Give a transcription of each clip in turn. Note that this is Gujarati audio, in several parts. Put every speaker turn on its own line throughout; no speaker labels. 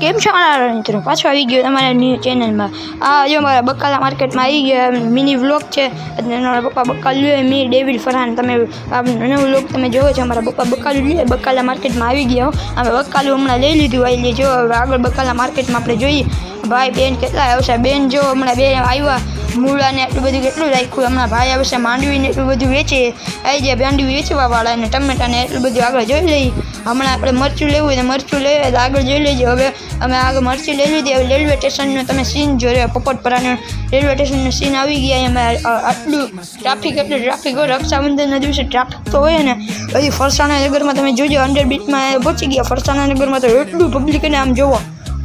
કેમ છો? મારા મિત્રો પાછો આવી ગયો તમારા ન્યૂ ચેનલમાં આ જો મારા બકાલા માર્કેટમાં આવી ગયા મિની વ્લોગ છે. અને પપ્પા બકાલું લે મી ડેવિડ ફરહાન. તમે નવો વ્લોગ તમે જોવો છો, મારા પપ્પા બકાલું લે બકાલા માર્કેટમાં આવી ગયા અમે બકાલું હમણાં લઈ લીધું આવી જો, હવે આગળ બકાલા માર્કેટમાં આપણે જોઈએ. ભાઈ, બેન કેટલા આવશે બેન, જો, હમણાં બે આવ્યા. મૂળાને એટલું બધું કેટલું રાખ્યું? હમણાં ભાઈ આવશે માંડવીને એટલું બધું વેચે. આવી જાય માંડવી વેચવા વાળા અને ટમેટાને એટલું બધું આગળ જોઈ લઈ. હમણાં આપણે મરચું લેવું હોય તો મરચું લઈએ તો આગળ જોઈ લેજો. હવે અમે આગળ મરચી લઈ લીધી. હવે રેલવે સ્ટેશનનો તમે સીન જોયો પોપટપરાનો રેલવે સ્ટેશનનો સીન આવી ગયા. અમે આટલું ટ્રાફિક એટલું ટ્રાફિક. હોય રક્ષાબંધનના દિવસે ટ્રાફિક તો હોય ને, હજી ફરસાણા નગરમાં તમે જોજો અંડર બીચમાં પહોંચી ગયા. ફરસાણા નગરમાં તો એટલું પબ્લિક ને આમ જોવો.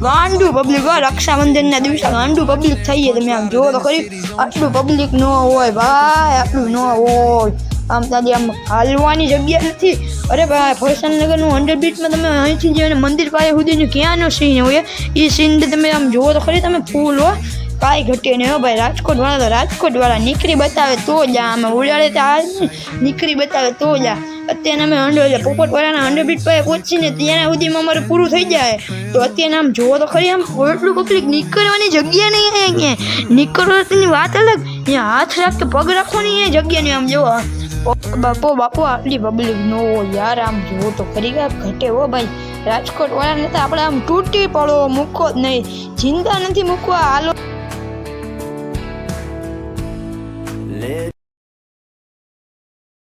ગાંડું પબ્લિક હોય રક્ષાબંધનના દિવસે ગાંડુ પબ્લિક થઈએ તમે આમ જો તો ખરી. આટલું પબ્લિક ન હોય ભાઈ, આટલું ન હોય. આમ તાજી આમ હાલવાની જગ્યા નથી. અરે ભાઈ ફરસાનગરનું અંડર બીટમાં તમે અહીંથી જઈને મંદિર પાસે સુધીનું ક્યાંનો સીન હોય? એ સીન તમે આમ જુઓ તો ખરી, તમે ફૂલ હો. કાંઈ ઘટ્યું નહીં હો ભાઈ. રાજકોટ વાળા તો રાજકોટ વાળા. નીકળી બતાવે તો જ આમ ઉડાડે તો આ નીકળી બતાવે તો જા અત્યારે અમે અંડર પોપટવાળાના અંડર બીટ પાસે પહોંચીને ત્યાં સુધીમાં અમારે પૂરું થઈ જાય. તો અત્યારે આમ જોવો તો ખરી આમ એટલું પબ્લિક નીકળવાની જગ્યા નહીં અહીંયા નીકળવાની વાત અલગ. અહીંયા હાથ રાખ કે પગ રાખવાની એ જગ્યા નહીં. આમ જોવો બાપો બાપો, આટલી પબ્લિક નો યાર આમ જોવો તો ખરી ઘટે હો ભાઈ. રાજકોટ વાળાને તો આપણે આમ તૂટી પડો, મૂકો જ નહીં. ચિંતા નથી મૂકવા. હાલો.